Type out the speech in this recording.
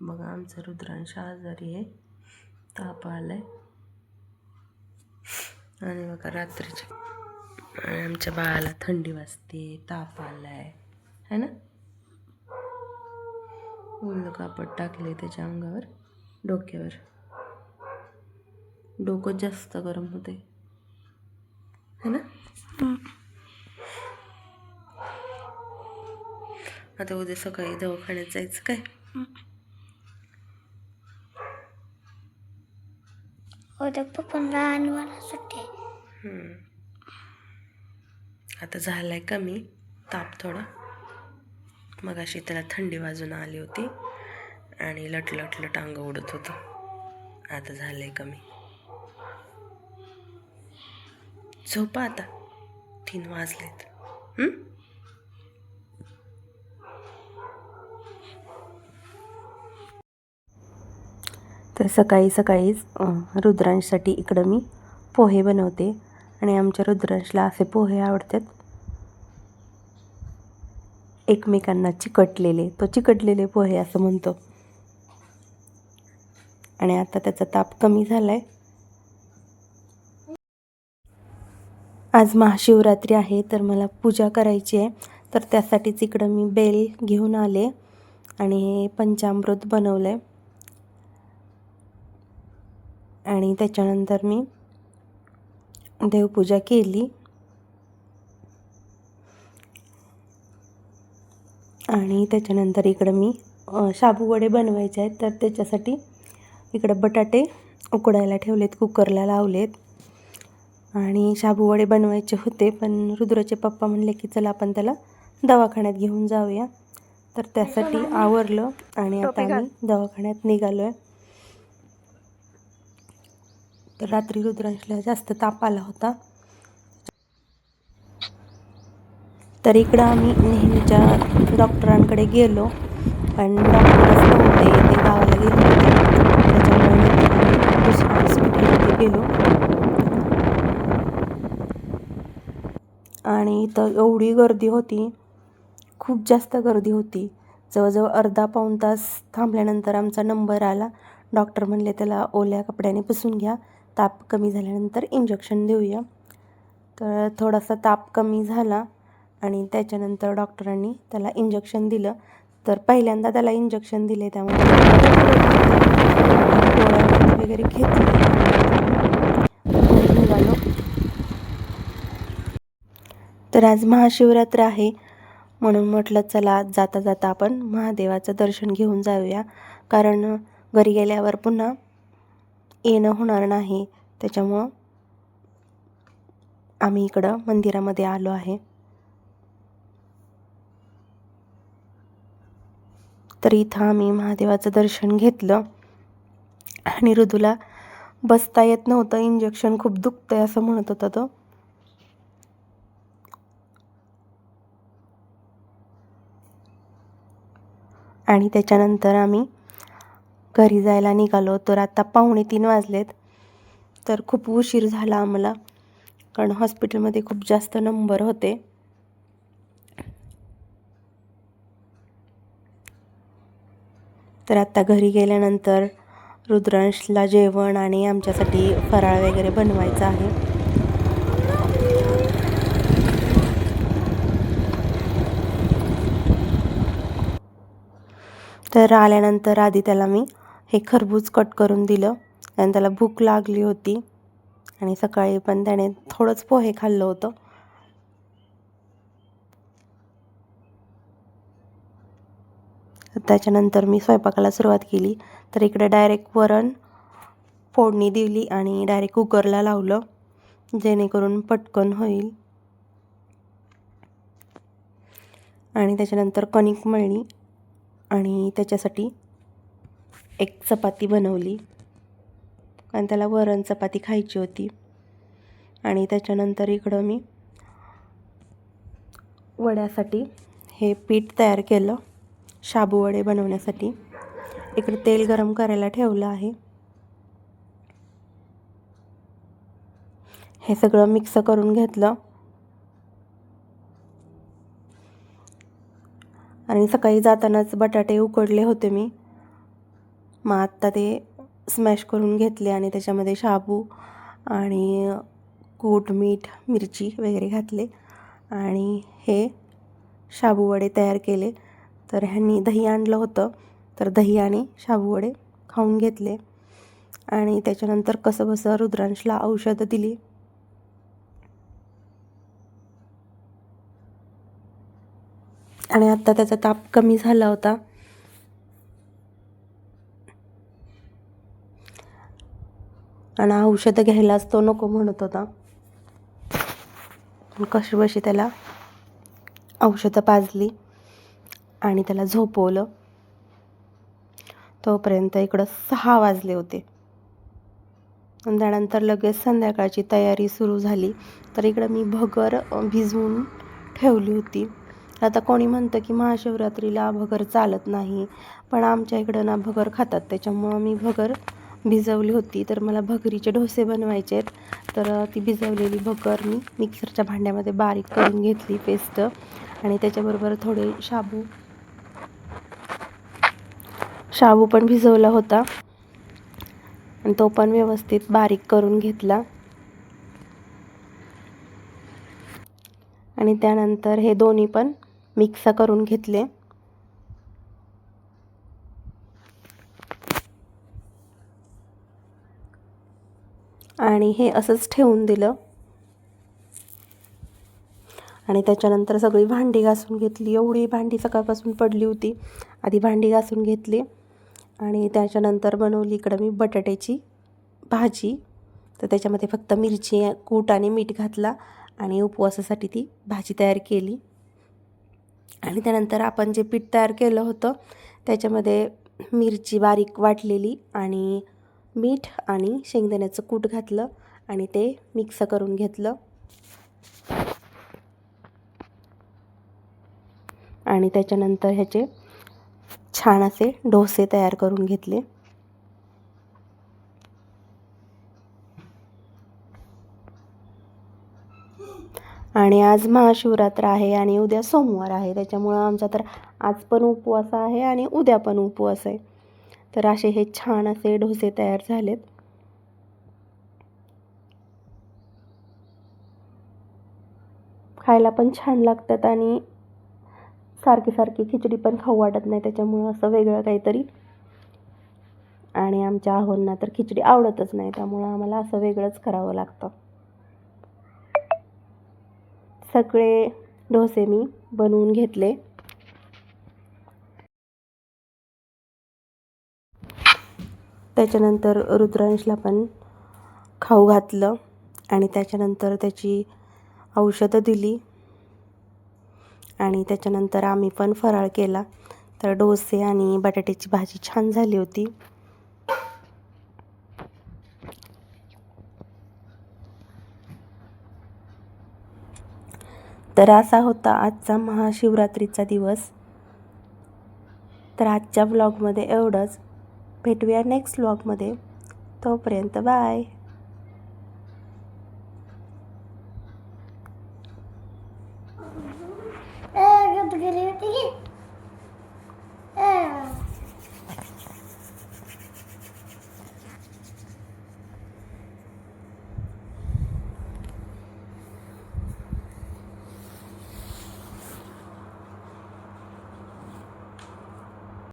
बघा आमचा रुद्रांश आजारी आहे. ताप आलाय आणि बघा रात्रीच्या आणि आमच्या बाळाला थंडी वाजते ताप आलाय है ना? ओलं कापड टाकले त्याच्या अंगावर डोक्यावर. डोकं जास्त गरम होते है ना? आता उद्या सकाळी दवाखान्यात जायचं काय? उद्या पप्पांना आणि मला सुट्टी आहे. हम्म. आता झालाय कमी ताप थोडा मग अशी त्याला थंडी वाजून आली होती आणि लट टांग उडत होतं आता झालंय कमी झोपा आता तीन वाजलेत हम्म? तर सकाळी सकाळीच रुद्रांशसाठी इकडं मी पोहे बनवते आणि आमच्या रुद्रांशला असे पोहे आवडतात. एकमेकांना चिकटलेले तो चिकटलेले पोहे असं म्हणतो. आणि आता त्याचा ताप कमी झाला आहे आज महाशिवरात्री आहे तर मला पूजा करायची आहे. तर त्यासाठीच इकडं मी बेल घेऊन आले आणि हे पंचामृत बनवलं आहे आणि त्याच्यानंतर मी देवपूजा केली. आणि त्याच्यानंतर इकडं मी अ, शाबू वडे बनवायचे आहेत तर त्याच्यासाठी इकडं बटाटे उकडायला ठेवलेत कुकरला लावलेत. आणि शाबू वडे बनवायचे होते पण रुद्राचे पप्पा म्हणले की चला आपण त्याला दवाखान्यात घेऊन जाऊया. तर त्यासाठी आवरलं आणि आता आम्ही दवाखान्यात निघालो आहे तर रात्री रुद्रांशला जास्त ताप आला होता. तर इकडं आम्ही नेहमीच्या डॉक्टरांकडे गेलो. पण डॉक्टरच नव्हते ते गावाला गेले होते. त्याच्यामुळे दुसऱ्या हॉस्पिटलमध्ये गेलो. आणि इथं एवढी गर्दी होती खूप जास्त गर्दी होती. जवळजवळ अर्धा पाऊण तास थांबल्यानंतर आमचा नंबर आला. डॉक्टर म्हणले त्याला ओल्या कपड्याने पुसून घ्या. ताप कमी झाल्यानंतर इंजेक्शन देऊया. तर थोडासा ताप कमी झाला आणि त्याच्यानंतर डॉक्टरांनी त्याला इंजेक्शन दिलं. तर पहिल्यांदा त्याला इंजेक्शन दिले त्यामुळे वगैरे घेतली. निघालो तर आज महाशिवरात्र आहे म्हणून म्हटलं चला जाता जाता आपण महादेवाचं दर्शन घेऊन जाऊया. कारण घरी गेल्यावर पुन्हा येणं होणार नाही. त्याच्यामुळं आम्ही इकडं मंदिरामध्ये आलो आहे. तर इथं आम्ही महादेवाचं दर्शन घेतलं. आणि ऋतूला बसता येत नव्हतं. इंजेक्शन खूप दुखतंय असं म्हणत होता तो. आणि त्याच्यानंतर आम्ही घरी जायला निघालो तर आत्ता पाहुणे तीन वाजलेत. तर खूप उशीर झाला आम्हाला कारण हॉस्पिटलमध्ये खूप जास्त नंबर होते. तर आत्ता घरी गेल्यानंतर रुद्रांशला जेवण आणि आमच्यासाठी फराळ वगैरे बनवायचं आहे. तर आल्यानंतर आधी त्याला मी हे खरबूज कट करून दिलं आणि त्याला भूक लागली होती. आणि सकाळी पण त्याने थोडंच पोहे खाल्लं होतं. त्याच्यानंतर मी स्वयंपाकाला सुरुवात केली. तर इकडे डायरेक्ट वरण फोडणी दिली आणि डायरेक्ट कुकरला लावलं जेणेकरून पटकन होईल. आणि त्याच्यानंतर कणिक मळली आणि त्याच्यासाठी एक चपाती बनवली. कारण त्याला वरण चपाती खायची होती. आणि त्याच्यानंतर इकडं मी वड्यासाठी हे पीठ तयार केलं. शाबू वडे बनवण्यासाठी. इकडे तेल गरम करायला ठेवलं आहे. हे सगळं मिक्स करून घेतलं. आणि सकाळी जातानाच बटाटे उकडले होते मी. मग आत्ता ते स्मॅश करून घेतले आणि त्याच्यामध्ये शाबू आणि कूट मीठ मिरची वगैरे घातले. आणि हे शाबू वडे तयार केले. तर ह्यांनी दही आणलं होतं. तर दही आणि शाबू वडे खाऊन घेतले. आणि त्याच्यानंतर कसं बसं रुद्रांशला औषधं दिली. आणि आत्ता त्याचा ताप कमी झाला होता. आणि औषधं घ्यायलाच तो नको म्हणत होता. पण कशी बशी त्याला औषधं पाजली आणि त्याला झोपवलं. तोपर्यंत इकडं सहा वाजले होते. आणि त्यानंतर लगेच संध्याकाळची तयारी सुरू झाली. तर इकडं मी भगर भिजवून ठेवली होती. आता कोणी म्हणतं की महाशिवरात्रीला भगर चालत नाही पण आमच्या इकडं ना भगर खातात. त्याच्यामुळं मी भगर भिजवली होती तर मला भगरीचे डोसे बनवायचे आहेत. तर ती भिजवलेली भगर मी मिक्सरच्या भांड्यामध्ये बारीक करून घेतली पेस्ट आणि त्याच्याबरोबर थोडे शाबू. शाबू पण भिजवला होता. आणि तो पण व्यवस्थित बारीक करून घेतला. आणि त्यानंतर हे दोन्ही पण मिक्स करून घेतले. आणि हे असंच ठेवून दिलं. आणि त्याच्यानंतर सगळी भांडी घासून घेतली. एवढी भांडी सकाळपासून पडली होती. आधी भांडी घासून घेतली. आणि त्याच्यानंतर बनवली इकडं मी बटाट्याची भाजी. तर त्याच्यामध्ये फक्त मिरची कूट आणि मीठ घातला आणि उपवासासाठी ती भाजी तयार केली. आणि त्यानंतर आपण जे पीठ तयार केलं होतं त्याच्यामध्ये मिरची बारीक वाटलेली आणि मीठ आणि शेंगदाण्याचं कूट घातलं आणि ते मिक्स करून घेतलं. आणि त्याच्यानंतर ह्याचे छान असे डोसे तयार करून घेतले. आणि आज महाशिवरात्र आहे आणि उद्या सोमवार आहे त्याच्यामुळं आमचा तर आज पण उपवास आहे आणि उद्या पण उपवास आहे. तर असे हे छान असे डोसे तयार झालेत. खायला पण छान लागतात आणि सारखी सारखी खिचडी पण खाऊ वाटत नाही त्याच्यामुळं असं वेगळं काहीतरी. आणि आमच्या आहोंना तर खिचडी आवडतच नाही त्यामुळं आम्हाला असं वेगळंच करावं लागतं. सगळे डोसे मी बनवून घेतले. त्याच्यानंतर रुद्रांशला पण खाऊ घातलं आणि त्याच्यानंतर त्याची औषधं दिली. आणि त्याच्यानंतर आम्ही पण फराळ केला. तर डोसे आणि बटाट्याची भाजी छान झाली होती. तर असा होता आजचा महाशिवरात्रीचा दिवस. तर आजच्या ब्लॉगमध्ये एवढंच. भेटूया नेक्स्ट ब्लॉगमध्ये तोपर्यंत बाय